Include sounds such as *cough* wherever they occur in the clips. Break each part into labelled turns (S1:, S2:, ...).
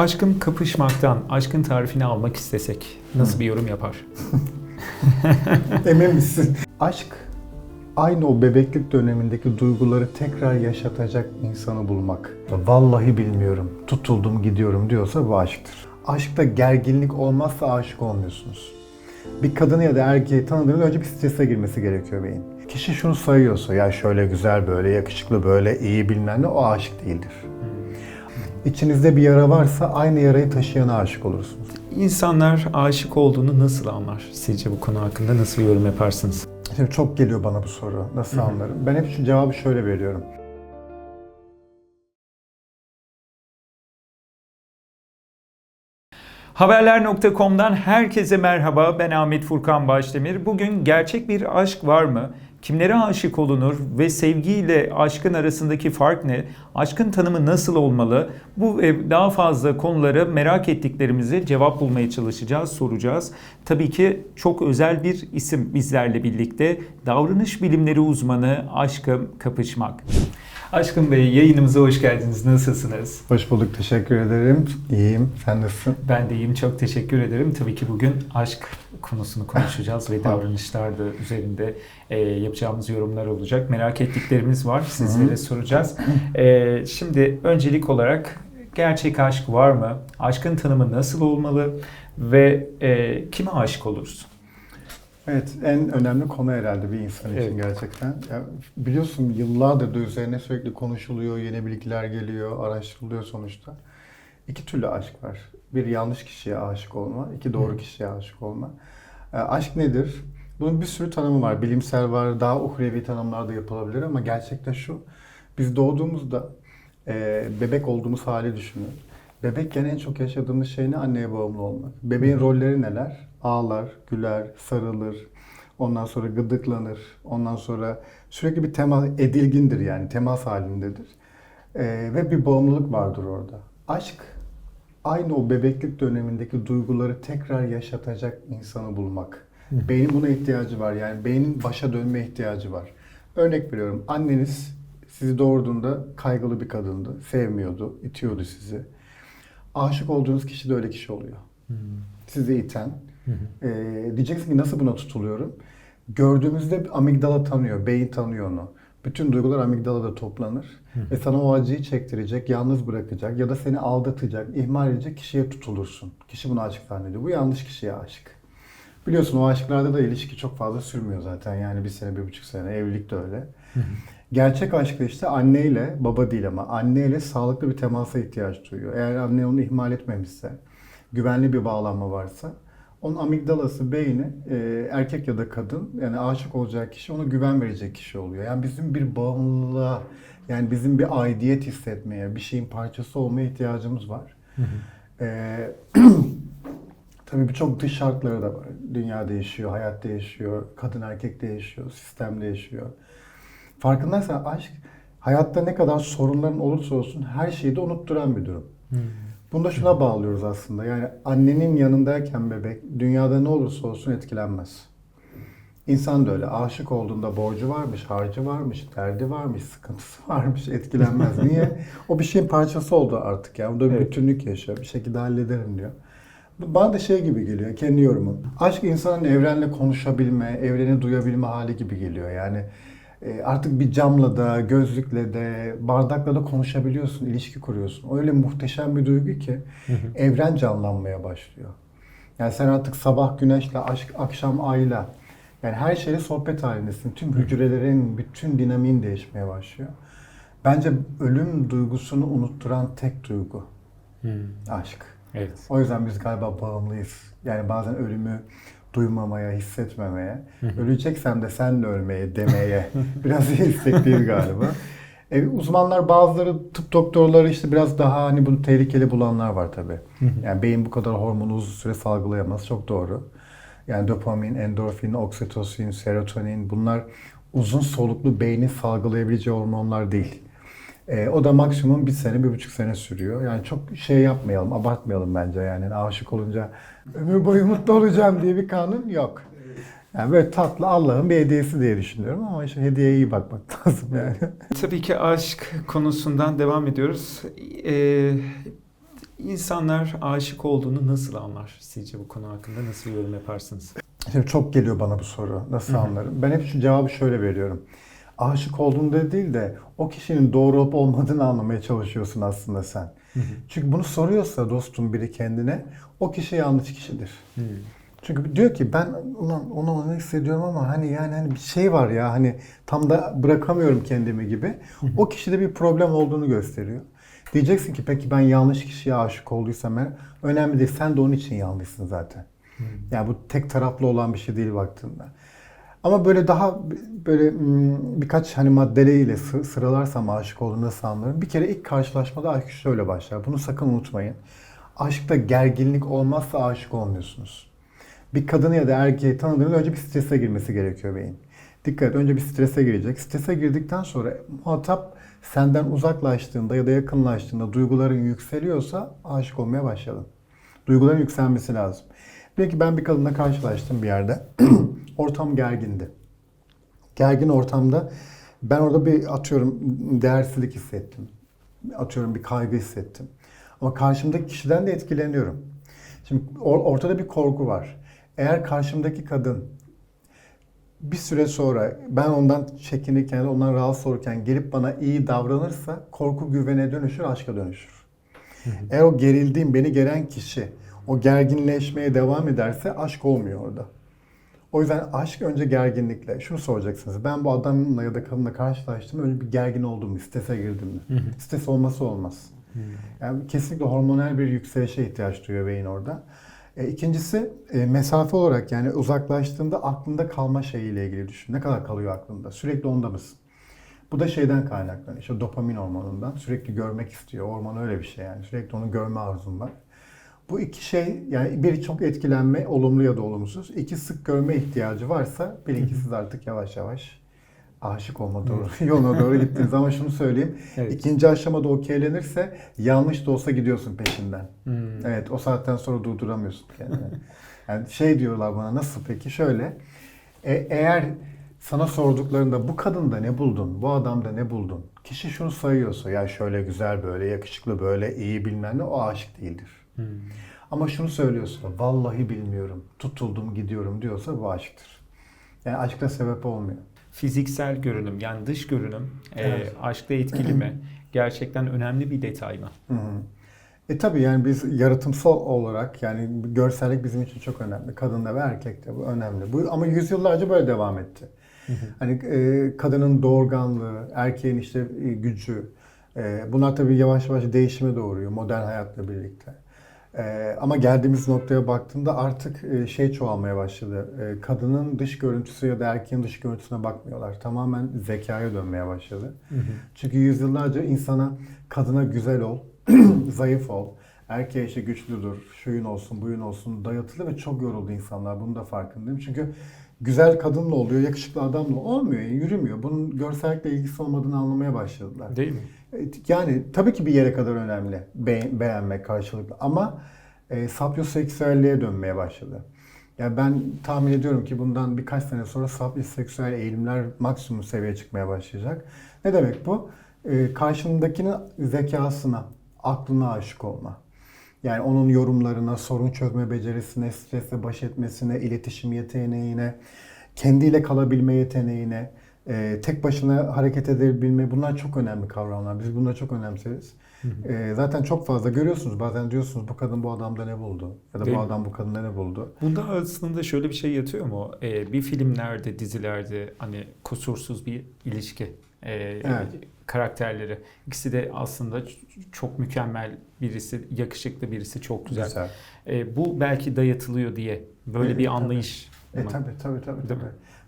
S1: Aşkın kapışmaktan, aşkın tarifini almak istesek nasıl bir yorum yapar? *laughs*
S2: Emin misin? Aşk aynı o bebeklik dönemindeki duyguları tekrar yaşatacak insanı bulmak. Vallahi bilmiyorum. Tutuldum gidiyorum diyorsa bu aşktır. Aşkta gerginlik olmazsa aşık olmuyorsunuz. Bir kadını ya da erkeği tanıdığınız önce bir strese girmesi gerekiyor beyin. Kişi şunu sayıyorsa ya şöyle güzel böyle yakışıklı böyle iyi bilmem ne o aşık değildir. İçinizde bir yara varsa aynı yarayı taşıyana aşık olursunuz.
S1: İnsanlar aşık olduğunu nasıl anlar? Sizce bu konu hakkında nasıl yorum yaparsınız?
S2: Şimdi çok geliyor bana bu soru. Nasıl anlarım? Ben hep şu cevabı şöyle veriyorum.
S1: Haberler.com'dan herkese merhaba. Ben Ahmet Furkan Başdemir. Bugün gerçek bir aşk var mı? Kimlere aşık olunur ve sevgiyle aşkın arasındaki fark ne? Aşkın tanımı nasıl olmalı? Bu ve daha fazla konuları merak ettiklerimizi cevap bulmaya çalışacağız, soracağız. Tabii ki çok özel bir isim bizlerle birlikte. Davranış bilimleri uzmanı Aşkım Kapışmak. Aşkım Bey yayınımıza hoş geldiniz. Nasılsınız?
S2: Hoş bulduk, teşekkür ederim. İyiyim, sen nasılsın?
S1: Ben de iyiyim. Çok teşekkür ederim. Tabii ki bugün aşk konusunu konuşacağız ve *laughs* davranışlar da üzerinde e, yapacağımız yorumlar olacak. Merak ettiklerimiz var. Sizlere soracağız. E, şimdi öncelik olarak gerçek aşk var mı? Aşkın tanımı nasıl olmalı? Ve e, kime aşık oluruz?
S2: Evet, en önemli konu herhalde bir insan için
S1: Evet.
S2: gerçekten. Ya, biliyorsun yıllardır da üzerine sürekli konuşuluyor, yeni bilgiler geliyor, araştırılıyor sonuçta. İki türlü aşk var. Bir yanlış kişiye aşık olma, iki doğru kişiye aşık olma. E, aşk nedir? Bunun bir sürü tanımı var. Bilimsel var, daha uhrevi tanımlar da yapılabilir ama gerçekten şu. Biz doğduğumuzda e, bebek olduğumuz hali düşünün. Bebekken en çok yaşadığımız şey ne? Anneye bağımlı olmak. Bebeğin rolleri neler? Ağlar, güler, sarılır. Ondan sonra gıdıklanır. Ondan sonra sürekli bir temas, edilgindir yani. Temas halindedir. E, ve bir bağımlılık vardır orada. Aşk aynı o bebeklik dönemindeki duyguları tekrar yaşatacak insanı bulmak. Beynin buna ihtiyacı var. Yani beynin başa dönme ihtiyacı var. Örnek veriyorum. Anneniz sizi doğurduğunda kaygılı bir kadındı. Sevmiyordu, itiyordu sizi. Aşık olduğunuz kişi de öyle kişi oluyor. Sizi iten. Ee, diyeceksin ki nasıl buna tutuluyorum? Gördüğümüzde amigdala tanıyor, beyin tanıyor onu. Bütün duygular amigdalada toplanır. Ve sana o acıyı çektirecek, yalnız bırakacak ya da seni aldatacak, ihmal edecek kişiye tutulursun. Kişi bunu aşık zannediyor. Bu yanlış kişiye aşık. Biliyorsun o aşklarda da ilişki çok fazla sürmüyor zaten. Yani bir sene, bir buçuk sene. Evlilik de öyle. Gerçek aşkta işte anneyle, baba değil ama anneyle sağlıklı bir temasa ihtiyaç duyuyor. Eğer anne onu ihmal etmemişse, güvenli bir bağlanma varsa, onun amigdalası, beyni, e, erkek ya da kadın, yani aşık olacak kişi ona güven verecek kişi oluyor. Yani bizim bir bağımlılığa, yani bizim bir aidiyet hissetmeye, bir şeyin parçası olmaya ihtiyacımız var. E, *clears throat* Tabii birçok dış şartları da var. Dünya değişiyor, hayat değişiyor, kadın erkek değişiyor, sistem değişiyor. Farkındaysan aşk hayatta ne kadar sorunların olursa olsun her şeyi de unutturan bir durum. Bunu da şuna bağlıyoruz aslında. Yani annenin yanındayken bebek dünyada ne olursa olsun etkilenmez. İnsan da öyle. Aşık olduğunda borcu varmış, harcı varmış, derdi varmış, sıkıntısı *laughs* varmış, etkilenmez. Niye? O bir şeyin parçası oldu artık. Yani o da bir
S1: Evet.
S2: bütünlük yaşıyor. Bir şekilde hallederim diyor. Bana da şey gibi geliyor, kendi yorumum. Aşk insanın evrenle konuşabilme, evreni duyabilme hali gibi geliyor. Yani artık bir camla da, gözlükle de, bardakla da konuşabiliyorsun, ilişki kuruyorsun. Öyle muhteşem bir duygu ki evren canlanmaya başlıyor. Yani sen artık sabah güneşle, aşk, akşam ayla, yani her şeyle sohbet halindesin. Tüm hücrelerin, bütün dinamiğin değişmeye başlıyor. Bence ölüm duygusunu unutturan tek duygu aşk.
S1: Evet.
S2: O yüzden biz galiba bağımlıyız. Yani bazen ölümü duymamaya, hissetmemeye, öleceksem de senle ölmeye demeye *laughs* biraz istekliyiz galiba. E, uzmanlar bazıları tıp doktorları işte biraz daha hani bunu tehlikeli bulanlar var tabii. Yani beyin bu kadar hormonu uzun süre salgılayamaz. Çok doğru. Yani dopamin, endorfin, oksitosin, serotonin bunlar uzun soluklu beynin salgılayabileceği hormonlar değil. E, o da maksimum bir sene, bir buçuk sene sürüyor. Yani çok şey yapmayalım, abartmayalım bence yani. Yani aşık olunca ömür boyu mutlu olacağım diye bir kanun yok. Yani böyle tatlı Allah'ın bir hediyesi diye düşünüyorum ama işte hediyeye iyi bakmak *laughs* lazım yani.
S1: Tabii ki aşk konusundan devam ediyoruz. Ee, İnsanlar aşık olduğunu nasıl anlar sizce bu konu hakkında nasıl yorum yaparsınız?
S2: Şimdi çok geliyor bana bu soru. Nasıl anlarım? Ben hep şu cevabı şöyle veriyorum. Aşık olduğunda değil de o kişinin doğru olup olmadığını anlamaya çalışıyorsun aslında sen. Çünkü bunu soruyorsa dostum biri kendine o kişi yanlış kişidir. Çünkü diyor ki ben ulan onu onu hissediyorum ama hani yani hani bir şey var ya hani tam da bırakamıyorum kendimi gibi. O kişide bir problem olduğunu gösteriyor. Diyeceksin ki peki ben yanlış kişiye aşık olduysam eğer, önemli değil. Sen de onun için yanlışsın zaten. Yani bu tek taraflı olan bir şey değil baktığında. Ama böyle daha böyle hmm, birkaç hani maddeleriyle sı- sıralarsam aşık olduğunu nasıl anlarım? Bir kere ilk karşılaşmada aşk şöyle başlar. Bunu sakın unutmayın. Aşkta gerginlik olmazsa aşık olmuyorsunuz. Bir kadını ya da erkeği tanıdığınız önce bir strese girmesi gerekiyor beyin. Dikkat önce bir strese girecek. Strese girdikten sonra muhatap senden uzaklaştığında ya da yakınlaştığında duyguların yükseliyorsa aşık olmaya başladın. Duyguların yükselmesi lazım. Belki ben bir kadınla karşılaştım bir yerde. *clears throat* Ortam gergindi. Gergin ortamda ben orada bir atıyorum değersizlik hissettim. Atıyorum bir kaygı hissettim. Ama karşımdaki kişiden de etkileniyorum. Şimdi or- ortada bir korku var. Eğer karşımdaki kadın bir süre sonra ben ondan çekinirken, ondan rahatsız olurken gelip bana iyi davranırsa korku güvene dönüşür, aşka dönüşür. Eğer o gerildiğim, beni geren kişi o gerginleşmeye devam ederse aşk olmuyor orada. O yüzden aşk önce gerginlikle. Şunu soracaksınız. Ben bu adamla ya da kadınla karşılaştım. Önce bir gergin oldum mu? Strese girdim mi? Stres olması olmaz. Yani kesinlikle hormonal bir yükselişe ihtiyaç duyuyor beyin orada. E, ikincisi e, mesafe olarak yani uzaklaştığında aklında kalma şeyiyle ilgili düşün. Ne kadar kalıyor aklında? Sürekli onda mısın? Bu da şeyden kaynaklanıyor. İşte dopamin hormonundan. Sürekli görmek istiyor. Hormon öyle bir şey yani. Sürekli onu görme arzum var. Bu iki şey yani biri çok etkilenme olumlu ya da olumsuz. İki sık görme ihtiyacı varsa bilin ki siz artık yavaş yavaş aşık olma doğru *laughs* yoluna doğru gittiniz. Ama şunu söyleyeyim.
S1: Evet.
S2: ikinci aşamada okeylenirse yanlış da olsa gidiyorsun peşinden.
S1: Hmm.
S2: Evet o saatten sonra durduramıyorsun kendini. *laughs* Yani şey diyorlar bana nasıl peki şöyle. E, eğer sana sorduklarında bu kadında ne buldun? Bu adamda ne buldun? Kişi şunu sayıyorsa ya şöyle güzel böyle yakışıklı böyle iyi bilmem ne o aşık değildir.
S1: Hmm.
S2: Ama şunu söylüyorsa vallahi bilmiyorum tutuldum gidiyorum diyorsa bu aşktır. Yani aşkta sebep olmuyor.
S1: Fiziksel görünüm yani dış görünüm e,
S2: Evet.
S1: aşkta etkili mi? *clears throat* Gerçekten önemli bir detay mı?
S2: Hı hı. E tabii yani biz yaratımsal olarak yani görsellik bizim için çok önemli. Kadında ve erkekte bu önemli. Bu ama yüzyıllarca böyle devam etti. Hani e, kadının doğurganlığı, erkeğin işte e, gücü, e, bunlar tabii yavaş yavaş değişime doğuruyor modern hayatla birlikte. E, ama geldiğimiz noktaya baktığında artık e, şey çoğalmaya başladı. E, kadının dış görüntüsü ya da erkeğin dış görüntüsüne bakmıyorlar. Tamamen zekaya dönmeye başladı. Çünkü yüzyıllarca insana kadına güzel ol, *clears throat* zayıf ol, erkeğe işte güçlü dur, şuyun olsun, buyun olsun dayatıldı ve çok yoruldu insanlar. Bunun da farkındayım. Çünkü güzel kadınla oluyor, yakışıklı adamla olmuyor, yürümüyor. Bunun görsellikle ilgisi olmadığını anlamaya başladılar.
S1: Değil mi?
S2: Evet, Yani tabii ki bir yere kadar önemli be- beğenmek karşılıklı ama e, sapyoseksüelliğe dönmeye başladı. Yani ben tahmin ediyorum ki bundan birkaç sene sonra sapyoseksüel eğilimler maksimum seviyeye çıkmaya başlayacak. Ne demek bu? E, karşındakinin zekasına, aklına aşık olma. Yani onun yorumlarına, sorun çözme becerisine, stresle baş etmesine, iletişim yeteneğine, kendiyle kalabilme yeteneğine, e, tek başına hareket edebilme bunlar çok önemli kavramlar. Biz bunları çok önemseriz. E, zaten çok fazla görüyorsunuz. Bazen diyorsunuz bu kadın bu adamda ne buldu? Ya da
S1: Değil
S2: bu
S1: mi?
S2: adam bu kadında ne buldu?
S1: Bunda aslında şöyle bir şey yatıyor mu? Ee, bir filmlerde, dizilerde hani kusursuz bir ilişki ee,
S2: Evet.
S1: karakterleri. İkisi de aslında çok mükemmel birisi, yakışıklı birisi, çok güzel. Ee, bu belki dayatılıyor diye böyle
S2: Evet,
S1: bir
S2: tabii.
S1: anlayış.
S2: E tabii tabii tabii. Tabii.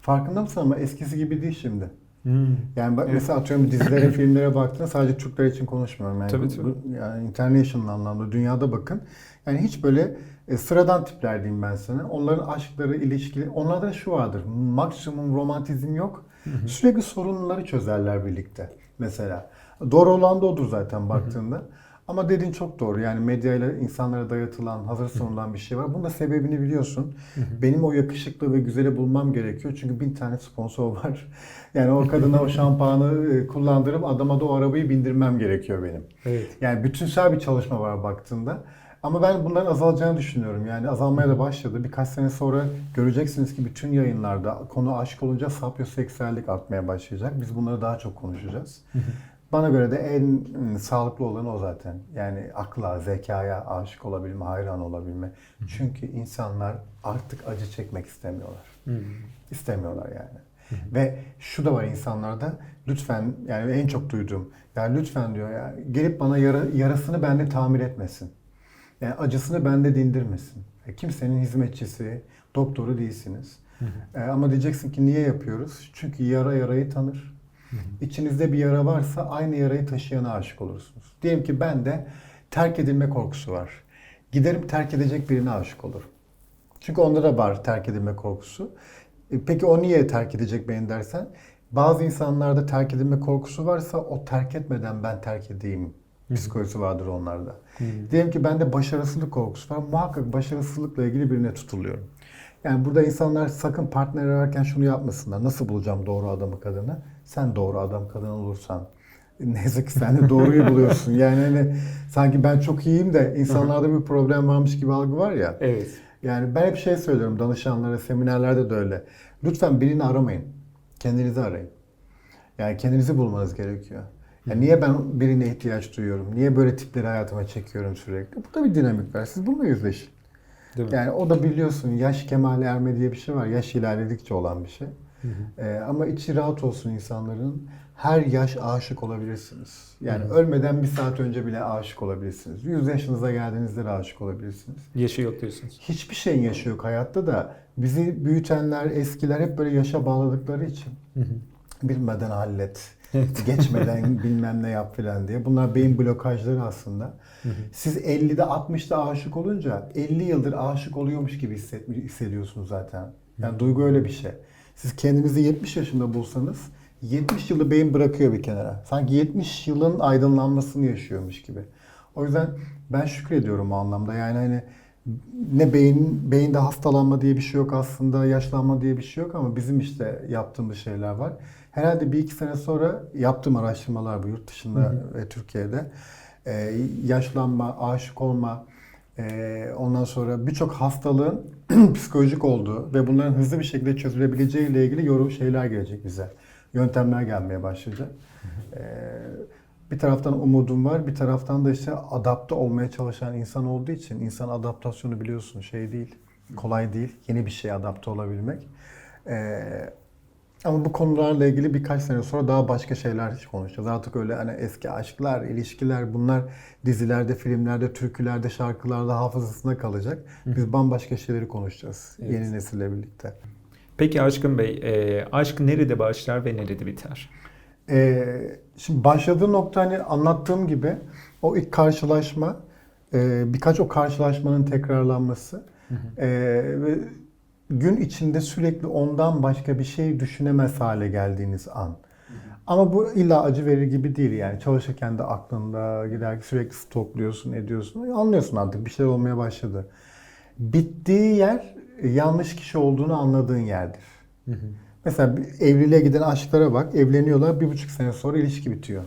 S2: Farkında mısın ama eskisi gibi değil şimdi.
S1: Hmm.
S2: Yani bak
S1: Evet.
S2: mesela atıyorum dizilere, *clears throat* filmlere baktığında sadece Türkler için konuşmuyorum. Yani,
S1: Tabii, tabii.
S2: yani international anlamda dünyada bakın. Yani hiç böyle e, sıradan tipler diyeyim ben sana. Onların aşkları, ilişkileri, onlarda şu vardır. Maksimum romantizm yok. Sürekli sorunları çözerler birlikte mesela. Doğru olan da odur zaten baktığında. Ama dediğin çok doğru. Yani medyayla insanlara dayatılan, hazır sunulan bir şey var. Bunun da sebebini biliyorsun. Benim o yakışıklı ve güzeli bulmam gerekiyor. Çünkü bin tane sponsor *laughs* var. Yani o kadına o şampuanı e, kullandırıp adama da o arabayı bindirmem gerekiyor benim.
S1: Evet.
S2: Yani bütünsel bir çalışma var baktığında. Ama ben bunların azalacağını düşünüyorum. Yani azalmaya da başladı. Birkaç sene sonra göreceksiniz ki bütün yayınlarda konu aşk olunca sapyoseksüellik artmaya başlayacak. Biz bunları daha çok konuşacağız. Bana göre de en mm, sağlıklı olanı o zaten. Yani akla, zekaya aşık olabilme, hayran olabilme. Çünkü insanlar artık acı çekmek istemiyorlar. İstemiyorlar yani. Ve şu da var insanlarda lütfen yani en çok duyduğum yani lütfen diyor ya gelip bana yara, yarasını bende tamir etmesin. Yani acısını bende dindirmesin. E, kimsenin hizmetçisi, doktoru değilsiniz. E, ama diyeceksin ki niye yapıyoruz? Çünkü yara yarayı tanır. İçinizde bir yara varsa aynı yarayı taşıyana aşık olursunuz. Diyelim ki bende terk edilme korkusu var. Giderim terk edecek birine aşık olurum. Çünkü onda da var terk edilme korkusu. E, Peki o niye terk edecek beni dersen? Bazı insanlarda terk edilme korkusu varsa o terk etmeden ben terk edeyim psikolojisi vardır onlarda. Diyelim ki bende başarısızlık korkusu var. Muhakkak başarısızlıkla ilgili birine tutuluyorum. Yani burada insanlar sakın partner ararken şunu yapmasınlar. Nasıl bulacağım doğru adamı kadını? Sen doğru adam kadın olursan. Neyse ki sen de doğruyu *laughs* buluyorsun. Yani hani sanki ben çok iyiyim de insanlarda bir problem varmış gibi algı var ya.
S1: Evet.
S2: Yani ben hep şey söylüyorum danışanlara, seminerlerde de öyle. Lütfen birini aramayın. Kendinizi arayın. Yani kendinizi bulmanız gerekiyor. Yani niye ben birine ihtiyaç duyuyorum? Niye böyle tipleri hayatıma çekiyorum sürekli? Burada bir dinamik var. Siz bununla yüzleşin.
S1: Değil mi?
S2: Yani o da biliyorsun yaş kemale erme diye bir şey var. Yaş ilerledikçe olan bir şey. Ee, ama içi rahat olsun insanların. Her yaş aşık olabilirsiniz. Yani ölmeden bir saat önce bile aşık olabilirsiniz. 100 yaşınıza geldiğinizde de aşık olabilirsiniz.
S1: Yaşı yok diyorsunuz.
S2: Hiçbir şeyin yaşı yok hayatta da bizi büyütenler, eskiler hep böyle yaşa bağladıkları için bilmeden hallet, *laughs* geçmeden bilmem ne yap filan diye. Bunlar beyin blokajları aslında. Siz 50'de 60'da aşık olunca 50 yıldır aşık oluyormuş gibi hissediyorsunuz zaten. Yani duygu öyle bir şey. Siz kendinizi 70 yaşında bulsanız 70 yılı beyin bırakıyor bir kenara. Sanki 70 yılın aydınlanmasını yaşıyormuş gibi. O yüzden ben şükrediyorum o anlamda. Yani hani ne beyin beyinde hastalanma diye bir şey yok aslında, yaşlanma diye bir şey yok ama bizim işte yaptığımız şeyler var. Herhalde bir iki sene sonra yaptığım araştırmalar bu yurt dışında ve Türkiye'de. Ee, yaşlanma, aşık olma, e, ondan sonra birçok hastalığın *clears throat* psikolojik olduğu ve bunların hızlı bir şekilde çözülebileceği ile ilgili yorum şeyler gelecek bize. Yöntemler gelmeye başlayacak. Ee, bir taraftan umudum var, bir taraftan da işte adapte olmaya çalışan insan olduğu için insan adaptasyonu biliyorsun şey değil, kolay değil. Yeni bir şeye adapte olabilmek. Ee, ama bu konularla ilgili birkaç sene sonra daha başka şeyler konuşacağız. Artık öyle hani eski aşklar, ilişkiler bunlar dizilerde, filmlerde, türkülerde, şarkılarda hafızasında kalacak. Biz bambaşka şeyleri konuşacağız
S1: Evet.
S2: yeni nesille birlikte.
S1: Peki Aşkın Bey, e, aşk nerede başlar ve nerede biter?
S2: Ee, şimdi başladığı nokta hani anlattığım gibi o ilk karşılaşma, e, birkaç o karşılaşmanın tekrarlanması e, ve gün içinde sürekli ondan başka bir şey düşünemez hale geldiğiniz an. Ama bu illa acı verir gibi değil yani çalışırken de aklında gider sürekli stokluyorsun ediyorsun anlıyorsun artık bir şey olmaya başladı. Bittiği yer e, yanlış kişi olduğunu anladığın yerdir. Mesela bir evliliğe giden aşklara bak, evleniyorlar bir buçuk sene sonra ilişki bitiyor.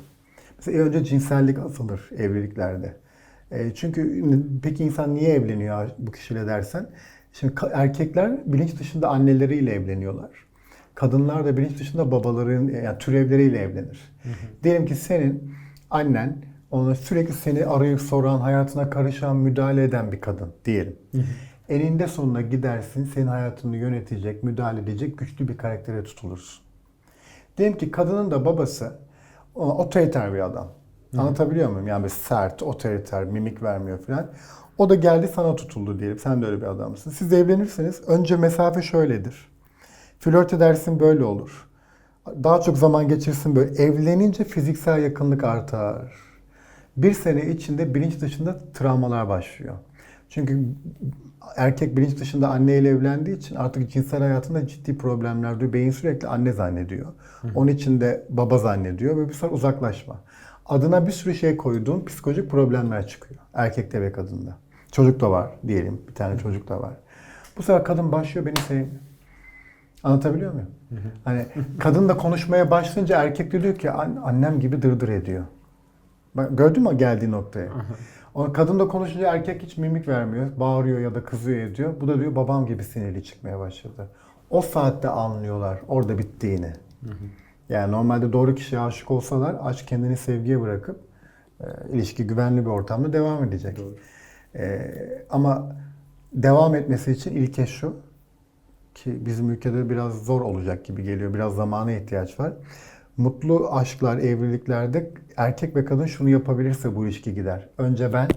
S2: Mesela önce cinsellik atılır evliliklerde. E, çünkü peki insan niye evleniyor bu kişiyle dersen, şimdi erkekler bilinç dışında anneleriyle evleniyorlar. Kadınlar da bilinç dışında babaların, yani türevleriyle evlenir. Diyelim ki senin annen, ona sürekli seni arayıp soran, hayatına karışan, müdahale eden bir kadın diyelim. Eninde sonunda gidersin, senin hayatını yönetecek, müdahale edecek güçlü bir karaktere tutulursun. Diyelim ki kadının da babası otoriter bir adam. Anlatabiliyor muyum? Yani böyle sert, otoriter, mimik vermiyor falan. O da geldi sana tutuldu diyelim. Sen de öyle bir adamsın. Siz evlenirseniz önce mesafe şöyledir. Flört edersin böyle olur. Daha çok zaman geçirsin böyle. Evlenince fiziksel yakınlık artar. Bir sene içinde bilinç dışında travmalar başlıyor. Çünkü erkek bilinç dışında anneyle evlendiği için artık cinsel hayatında ciddi problemler duyuyor. Beyin sürekli anne zannediyor. Onun için de baba zannediyor ve bir sonra uzaklaşma. adına bir sürü şey koyduğun psikolojik problemler çıkıyor. Erkekte ve kadında. Çocuk da var diyelim. Bir tane çocuk da var. Bu sefer kadın başlıyor beni sevmiyor. Anlatabiliyor muyum? Hani kadın da konuşmaya başlayınca erkek de diyor ki "An- annem gibi dırdır ediyor. Bak, gördün mü geldiği noktaya? O kadın da konuşunca erkek hiç mimik vermiyor. Bağırıyor ya da kızıyor ediyor. Bu da diyor babam gibi sinirli çıkmaya başladı. O saatte anlıyorlar orada bittiğini. Yani normalde doğru kişiye aşık olsalar aşk kendini sevgiye bırakıp e, ilişki güvenli bir ortamda devam edecek. E, ama devam etmesi için ilke şu ki bizim ülkede biraz zor olacak gibi geliyor. Biraz zamana ihtiyaç var. Mutlu aşklar, evliliklerde erkek ve kadın şunu yapabilirse bu ilişki gider. Önce ben,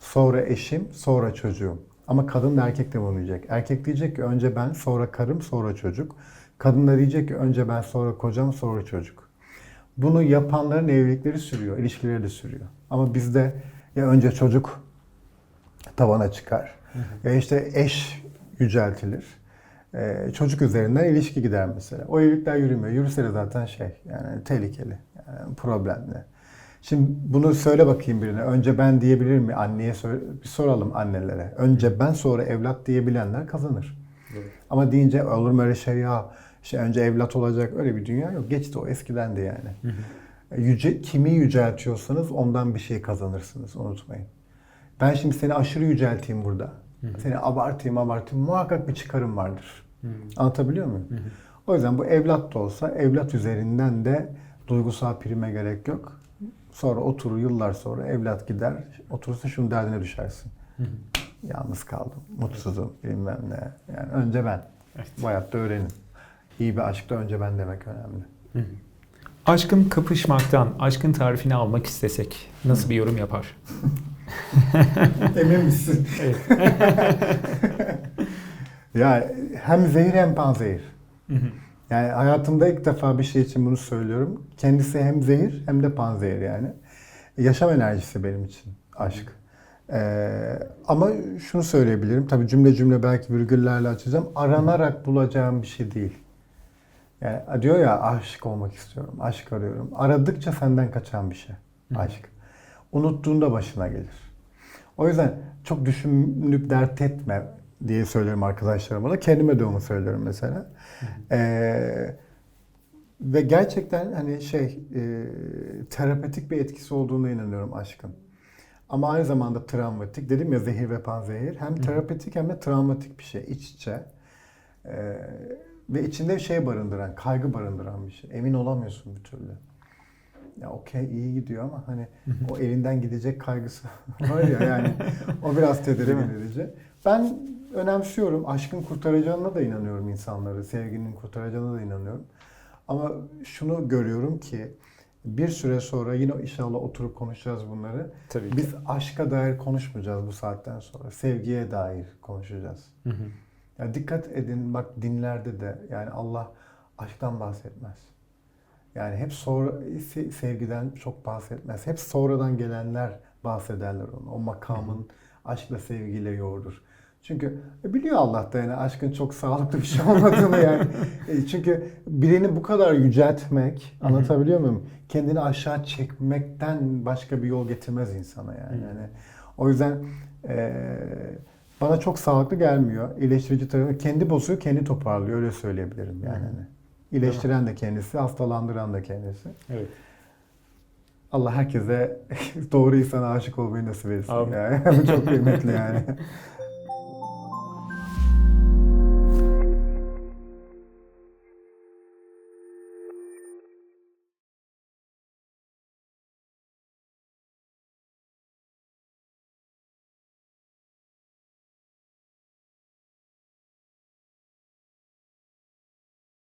S2: sonra eşim, sonra çocuğum. Ama kadın da erkek de bunu diyecek. Erkek diyecek ki önce ben, sonra karım, sonra çocuk. Kadın da diyecek ki önce ben, sonra kocam, sonra çocuk. Bunu yapanların evlilikleri sürüyor, ilişkileri de sürüyor. Ama bizde ya önce çocuk tavana çıkar. Ya işte eş yüceltilir. Ee, çocuk üzerinden ilişki gider mesela. O evlilikler yürümüyor. Yürüse de zaten şey yani tehlikeli, yani problemli. Şimdi bunu söyle bakayım birine. Önce ben diyebilir mi? Anneye bir soralım annelere. Önce ben sonra evlat diyebilenler kazanır. Ama deyince olur mu öyle şey ya? İşte önce evlat olacak öyle bir dünya yok. Geçti o eskiden de yani. Yüce, kimi yüceltiyorsanız ondan bir şey kazanırsınız unutmayın. Ben şimdi seni aşırı yücelteyim burada. Seni abartayım abartayım muhakkak bir çıkarım vardır. Anlatabiliyor muyum? O yüzden bu evlat da olsa evlat üzerinden de duygusal prime gerek yok. Sonra oturur yıllar sonra evlat gider. Oturursa şunun derdine düşersin. Yalnız kaldım, mutsuzum bilmem ne. Yani önce ben. Bu hayatta öğrenin. İyi bir aşkta önce ben demek önemli.
S1: Aşkın kapışmaktan, aşkın tarifini almak istesek nasıl bir yorum yapar? *laughs* *laughs*
S2: Emin misin? *laughs* Ya hem zehir hem panzehir. Yani hayatımda ilk defa bir şey için bunu söylüyorum. Kendisi hem zehir hem de panzehir yani. Yaşam enerjisi benim için aşk. Ee, ama şunu söyleyebilirim. Tabii cümle cümle belki virgüllerle açacağım. Aranarak bulacağım bir şey değil. Yani diyor ya aşık olmak istiyorum, aşk arıyorum. Aradıkça senden kaçan bir şey aşk. Unuttuğunda başına gelir. O yüzden çok düşünüp dert etme diye söylerim arkadaşlarıma da. Kendime de onu söylüyorum mesela. Ee, ve gerçekten hani şey e, terapetik bir etkisi olduğuna inanıyorum aşkın. Ama aynı zamanda travmatik. Dedim ya zehir ve panzehir. Hem terapetik hem de travmatik bir şey. iç içe. Ee, ve içinde şey barındıran, kaygı barındıran bir şey. Emin olamıyorsun bir türlü. Ya okey iyi gidiyor ama hani o elinden gidecek kaygısı *laughs* var ya yani o biraz tedirgin edici. Ben önemsiyorum. Aşkın kurtaracağına da inanıyorum insanları. Sevginin kurtaracağına da inanıyorum. Ama şunu görüyorum ki bir süre sonra yine inşallah oturup konuşacağız bunları.
S1: Tabii ki.
S2: Biz aşka dair konuşmayacağız bu saatten sonra. Sevgiye dair konuşacağız. Ya dikkat edin bak dinlerde de yani Allah aşktan bahsetmez. Yani hep sonra se- sevgiden çok bahsetmez. Hep sonradan gelenler bahsederler onu. O makamın aşkla sevgiyle yoğurur. Çünkü biliyor Allah da yani aşkın çok sağlıklı bir şey olmadığını yani. *laughs* E, Çünkü birini bu kadar yüceltmek, anlatabiliyor muyum? Kendini aşağı çekmekten başka bir yol getirmez insana yani. yani o yüzden e, bana çok sağlıklı gelmiyor. İyileştirici tarafı kendi bozuyor, kendi toparlıyor öyle söyleyebilirim yani. Hani. İyileştiren de kendisi, hastalandıran da kendisi.
S1: Evet.
S2: Allah herkese *laughs* doğru insana aşık olmayı nasip etsin. Yani. Bu *laughs* çok kıymetli yani. *laughs*